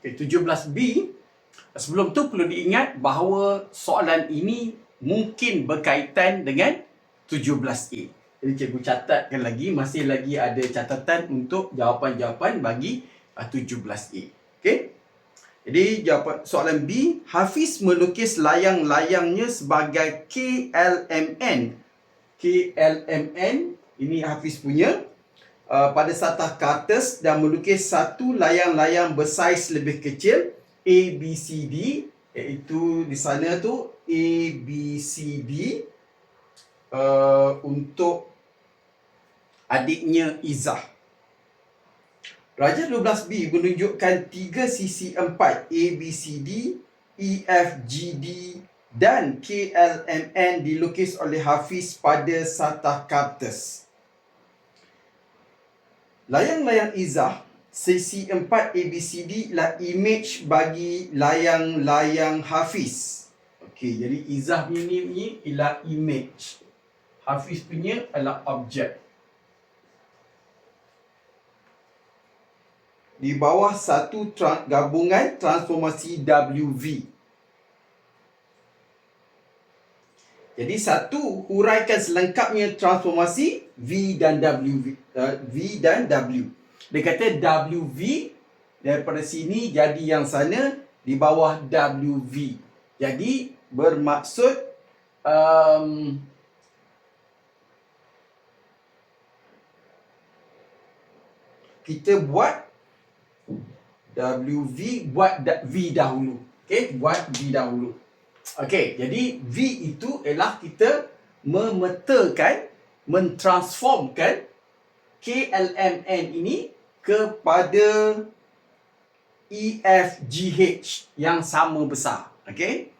Okay, 17B. Sebelum tu perlu diingat bahawa soalan ini mungkin berkaitan dengan 17A. Jadi cikgu catatkan lagi, masih lagi ada catatan untuk jawapan-jawapan bagi uh, 17A. Okay? Jadi jawapan soalan B, Hafiz melukis layang-layangnya sebagai KLMN. KLMN, ini Hafiz punya. Uh, pada satah kertas dan melukis satu layang-layang bersaiz lebih kecil A, B, C, D iaitu di sana tu A, B, C, D uh, untuk adiknya Izzah. Raja 12B menunjukkan tiga sisi empat A, B, C, D, E, F, G, D dan K, L, M, N dilukis oleh Hafiz pada satah kertas. Layang-layang Izzah sesi 4 ABCD ialah image bagi layang-layang Hafiz. Okey, jadi Izzah punya ni ialah image. Hafiz punya adalah objek. Di bawah satu tra- gabungan transformasi WV. Jadi satu huraikan selengkapnya transformasi V dan W uh, V dan W. Dia kata WV daripada sini jadi yang sana di bawah WV. Jadi bermaksud um, kita buat WV buat V dahulu. Okey, buat V dahulu. Okey, jadi V itu ialah kita memetakan, mentransformkan KLMN ini kepada EFGH yang sama besar. Okey.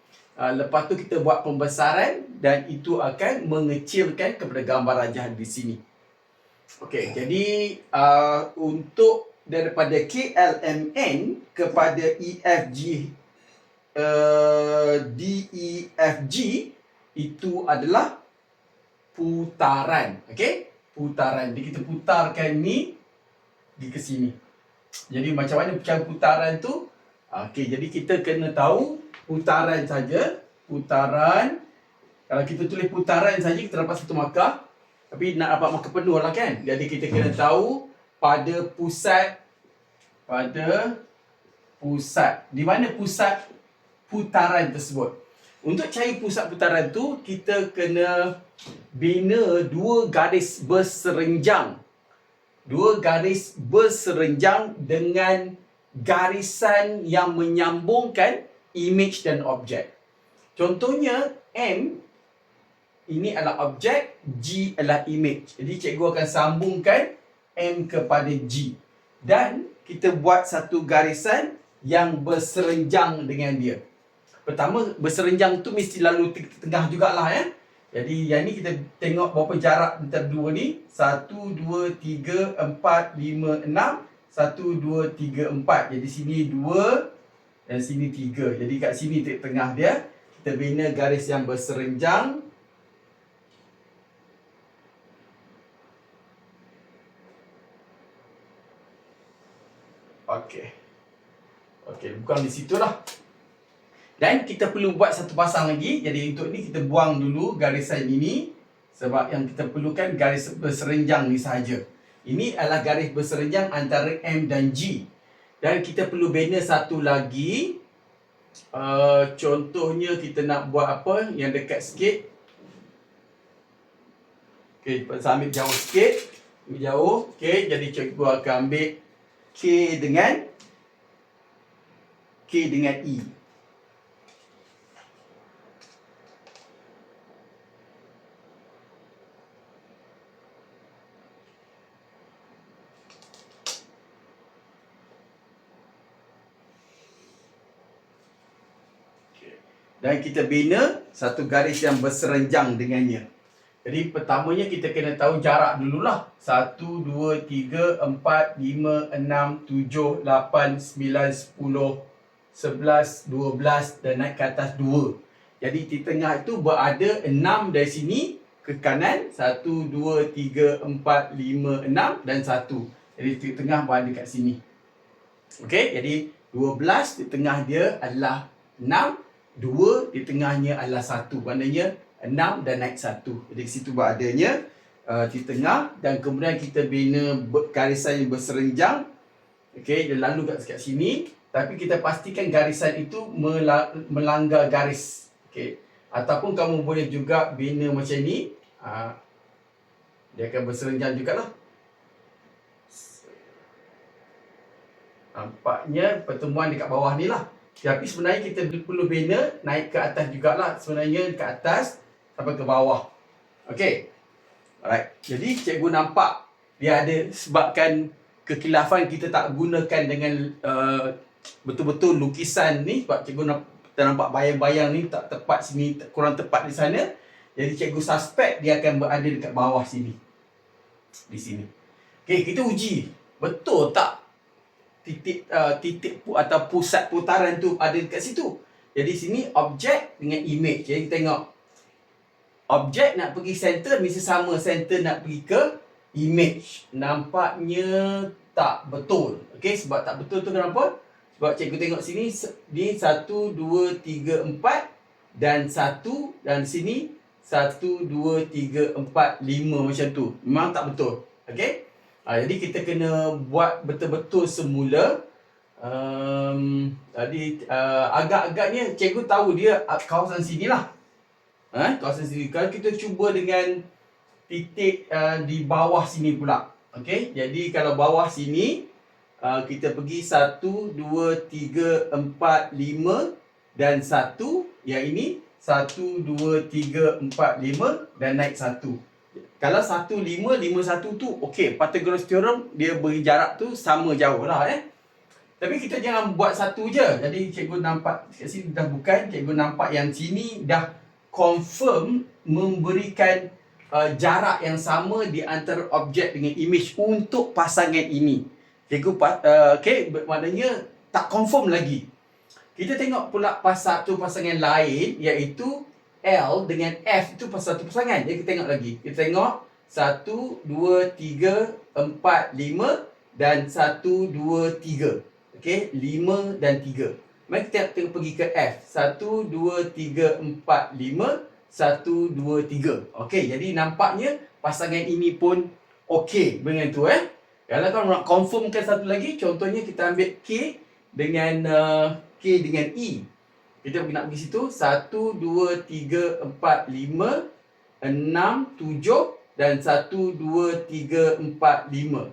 Uh, lepas tu kita buat pembesaran dan itu akan mengecilkan kepada gambar rajah di sini. Okey, jadi uh, untuk daripada KLMN kepada EFG uh, DEFG itu adalah putaran. Okey? Putaran. Jadi kita putarkan ni di ke sini. Jadi macam mana cara putaran tu? Okey, jadi kita kena tahu putaran saja. Putaran. Kalau kita tulis putaran saja kita dapat satu markah. Tapi nak dapat markah penuh lah kan? Jadi kita kena tahu pada pusat pada pusat. Di mana pusat putaran tersebut? Untuk cari pusat putaran tu kita kena bina dua garis berserenjang. Dua garis berserenjang dengan garisan yang menyambungkan image dan objek. Contohnya M ini adalah objek, G adalah image. Jadi cikgu akan sambungkan M kepada G. Dan kita buat satu garisan yang berserenjang dengan dia. Pertama, berserenjang tu mesti lalu tengah jugalah ya. Jadi yang ni kita tengok berapa jarak antara dua ni. Satu, dua, tiga, empat, lima, enam. Satu, dua, tiga, empat. Jadi sini dua dan sini tiga. Jadi kat sini tengah dia. Kita bina garis yang berserenjang. Okey. Okey, bukan di situ lah. Dan kita perlu buat satu pasang lagi. Jadi untuk ni kita buang dulu garisan ini. Sebab yang kita perlukan garis berserenjang ni sahaja. Ini adalah garis berserenjang antara M dan G. Dan kita perlu bina satu lagi. Uh, contohnya kita nak buat apa yang dekat sikit. Okay, saya ambil jauh sikit. Ambil jauh. Okay, jadi cikgu akan ambil K dengan K dengan E. Dan kita bina satu garis yang berserenjang dengannya. Jadi pertamanya kita kena tahu jarak dululah. 1, 2, 3, 4, 5, 6, 7, 8, 9, 10, 11, 12 dan naik ke atas 2. Jadi di tengah itu berada 6 dari sini ke kanan. 1, 2, 3, 4, 5, 6 dan 1. Jadi di tengah berada kat sini. Okey, jadi 12 di tengah dia adalah 6, 2 di tengahnya adalah 1. Maknanya 6 dan naik 1. Jadi situ beradanya uh, di tengah dan kemudian kita bina garisan yang berserenjang. Okey, dia lalu kat, kat sini tapi kita pastikan garisan itu melanggar garis. Okey. Ataupun kamu boleh juga bina macam ni. Uh, dia akan berserenjang jugalah. Nampaknya pertemuan dekat bawah ni lah. Tapi sebenarnya kita perlu bina naik ke atas jugalah. Sebenarnya ke atas sampai ke bawah. Okay. Alright. Jadi cikgu nampak dia ada sebabkan kekilafan kita tak gunakan dengan uh, betul-betul lukisan ni. Sebab cikgu nampak, nampak bayang-bayang ni tak tepat sini, kurang tepat di sana. Jadi cikgu suspect dia akan berada dekat bawah sini. Di sini. Okay, kita uji. Betul tak titik uh, titik pu, atau pusat putaran tu ada dekat situ. Jadi sini objek dengan image. Jadi kita tengok objek nak pergi center mesti sama center nak pergi ke image. Nampaknya tak betul. Okey sebab tak betul tu kenapa? Sebab cikgu tengok sini ni 1 2 3 4 dan 1 dan sini 1 2 3 4 5 macam tu. Memang tak betul. Okey? Ha, jadi kita kena buat betul-betul semula. Um, tadi uh, agak-agaknya cikgu tahu dia kawasan sini lah. Ha, kawasan sini. Kalau kita cuba dengan titik uh, di bawah sini pula. Okey, jadi kalau bawah sini uh, kita pergi 1 2 3 4 5 dan 1 yang ini 1 2 3 4 5 dan naik 1. Kalau satu lima, lima satu tu okey. Pythagoras theorem dia beri jarak tu sama jauh lah eh. Tapi kita jangan buat satu je. Jadi cikgu nampak kat sini dah bukan. Cikgu nampak yang sini dah confirm memberikan uh, jarak yang sama di antara objek dengan image untuk pasangan ini. Cikgu uh, okey maknanya tak confirm lagi. Kita tengok pula pas satu pasangan lain iaitu L dengan F itu pasal satu pasangan. Jadi kita tengok lagi. Kita tengok 1, 2, 3, 4, 5 dan 1, 2, 3. Okey, 5 dan 3. Mari kita tengok pergi ke F. 1, 2, 3, 4, 5. 1, 2, 3. Okey, jadi nampaknya pasangan ini pun okey dengan tu eh. Kalau kau nak confirmkan satu lagi, contohnya kita ambil K dengan uh, K dengan E. Kita nak pergi situ. Satu, dua, tiga, empat, lima, enam, tujuh dan satu, dua, tiga, empat, lima.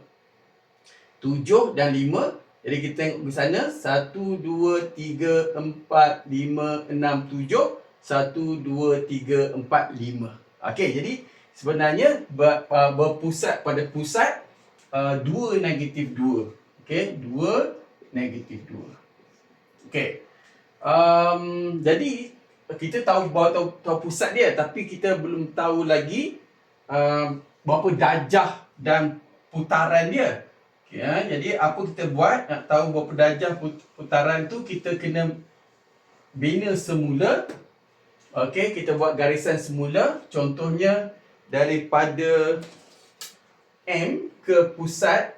Tujuh dan lima. Jadi kita tengok ke sana. Satu, dua, tiga, empat, lima, enam, tujuh. Satu, dua, tiga, empat, lima. Okey, jadi sebenarnya uh, berpusat pada pusat uh, dua negatif dua. Okey, dua negatif dua. Okey. Um, jadi kita tahu bahawa tahu, tahu pusat dia tapi kita belum tahu lagi um, berapa darjah dan putaran dia. Okay, ya, jadi apa kita buat nak tahu berapa darjah putaran tu kita kena bina semula. Okey, kita buat garisan semula. Contohnya daripada M ke pusat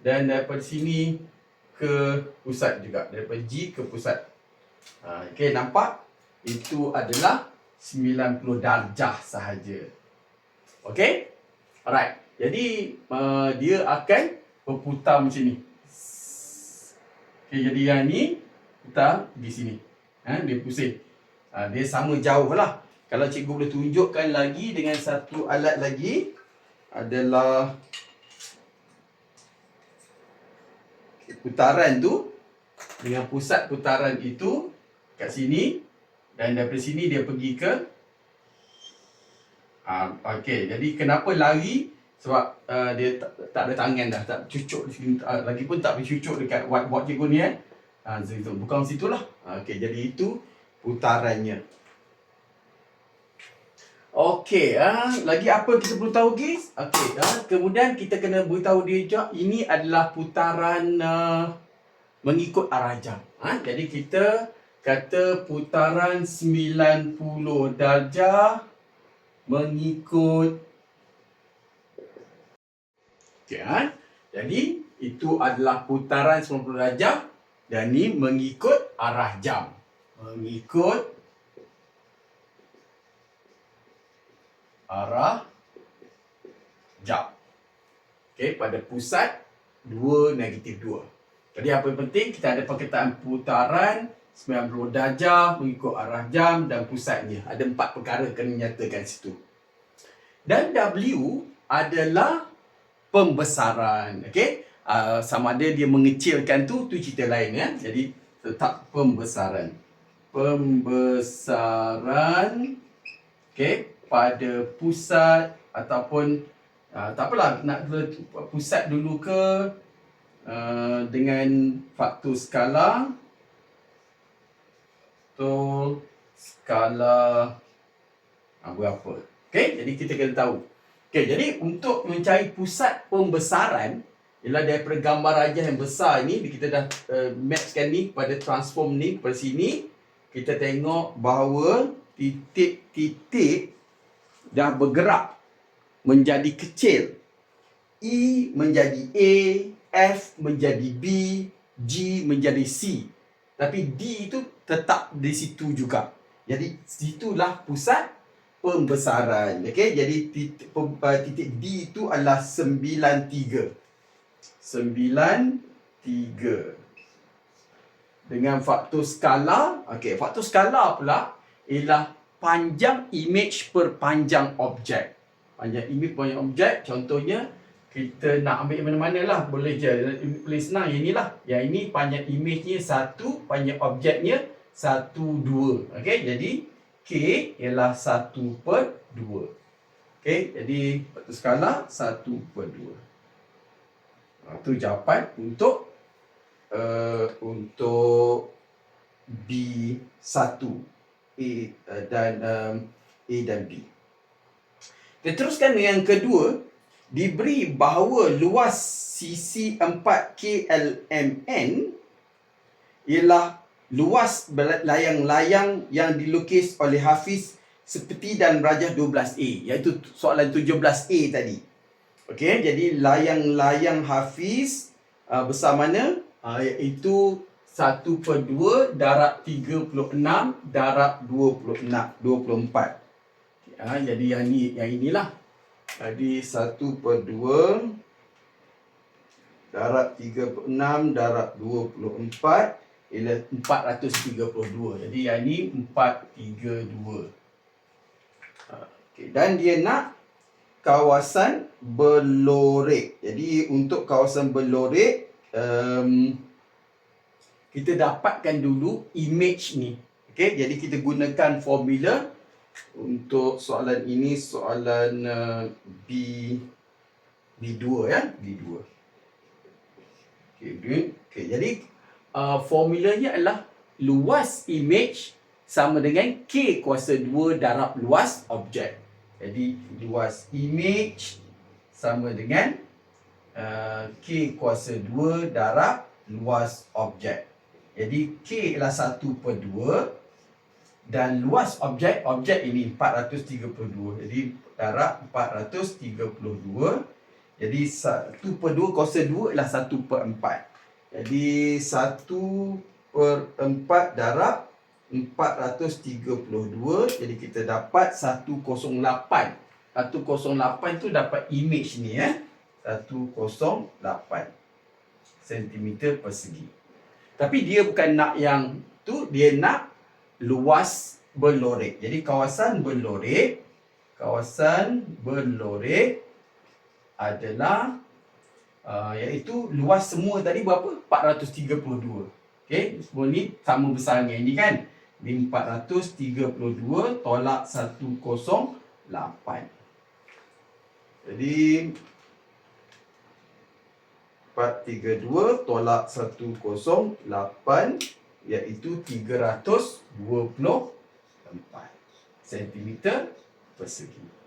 dan daripada sini ke pusat juga daripada G ke pusat. Ha, okey nampak itu adalah 90 darjah sahaja. Okey? Alright. Jadi uh, dia akan berputar macam ni. Okey jadi yang ni putar di sini. Ha, dia pusing. Ha, dia sama jauh lah. Kalau cikgu boleh tunjukkan lagi dengan satu alat lagi adalah putaran tu dengan pusat putaran itu kat sini dan daripada sini dia pergi ke uh, okey jadi kenapa lari? Sebab uh, dia tak, tak ada tangan dah tak cucuk di sini uh, lagi pun tak bercucuk dekat whiteboard cikgu ni eh. Uh, bukan situlah okey jadi itu putarannya Okey, ha? lagi apa kita perlu tahu guys? Okey, ha? kemudian kita kena beritahu dia juga ini adalah putaran uh, mengikut arah jam. Ha? jadi kita kata putaran 90 darjah mengikut Okey, ha? jadi itu adalah putaran 90 darjah dan ni mengikut arah jam. Mengikut arah jam. Okey, pada pusat 2 negatif 2. Jadi apa yang penting kita ada perkataan putaran 90 darjah mengikut arah jam dan pusatnya. Ada empat perkara kena nyatakan situ. Dan W adalah pembesaran. Okey. Uh, sama ada dia mengecilkan tu tu cerita lain ya. Jadi tetap pembesaran. Pembesaran okey pada pusat ataupun uh, tak apalah nak pusat dulu ke uh, dengan faktor skala faktor skala uh, berapa. Okey, jadi kita kena tahu. Okey, jadi untuk mencari pusat pembesaran ialah daripada gambar rajah yang besar ini kita dah uh, matchkan ni pada transform ni pada sini kita tengok bahawa titik-titik dah bergerak menjadi kecil. E menjadi A, F menjadi B, G menjadi C. Tapi D itu tetap di situ juga. Jadi situlah pusat pembesaran. Okey, jadi titik, uh, titik D itu adalah 93. 93. Dengan faktor skala, okey, faktor skala pula ialah panjang image per panjang objek. Panjang image per panjang objek, contohnya kita nak ambil mana-mana lah boleh je boleh senang yang inilah yang ini panjang image satu panjang objeknya satu dua okey jadi K ialah 1 per 2. Okey, jadi faktor skala 1 per 2. Itu jawapan untuk uh, untuk B1 A uh, dan um, A dan B. Kita teruskan yang kedua, diberi bahawa luas sisi 4KLMN ialah luas layang-layang yang dilukis oleh Hafiz seperti dan Rajah 12A iaitu soalan 17A tadi. Okey, jadi layang-layang Hafiz uh, besar mana? Uh, iaitu 1 per 2 darab 36 darab 26 24. Ha, jadi yang ni yang inilah. Jadi 1 per 2 darab 36 darab 24 ialah 432. Jadi yang ni 432. Ha, okay. Dan dia nak kawasan Belorek. Jadi untuk kawasan Belorek, um, kita dapatkan dulu image ni. Okay. Jadi kita gunakan formula untuk soalan ini, soalan uh, B, B2 ya. B2. Okay. okay. Jadi uh, formulanya adalah luas image sama dengan K kuasa 2 darab luas objek. Jadi luas image sama dengan uh, K kuasa 2 darab luas objek. Jadi K ialah 1 per 2 dan luas objek, objek ini 432. Jadi darab 432. Jadi 1 per 2 kuasa 2 ialah 1 per 4. Jadi 1 per 4 darab 432. Jadi kita dapat 108. 108 tu dapat image ni eh. 108 cm persegi. Tapi dia bukan nak yang tu, dia nak luas berlorek. Jadi kawasan berlorek, kawasan berlorek adalah uh, iaitu luas semua tadi berapa? 432. Okey, semua ni sama besarnya ini kan. Ni 432 tolak 108. Jadi 432 tolak 108 iaitu 324 cm persegi.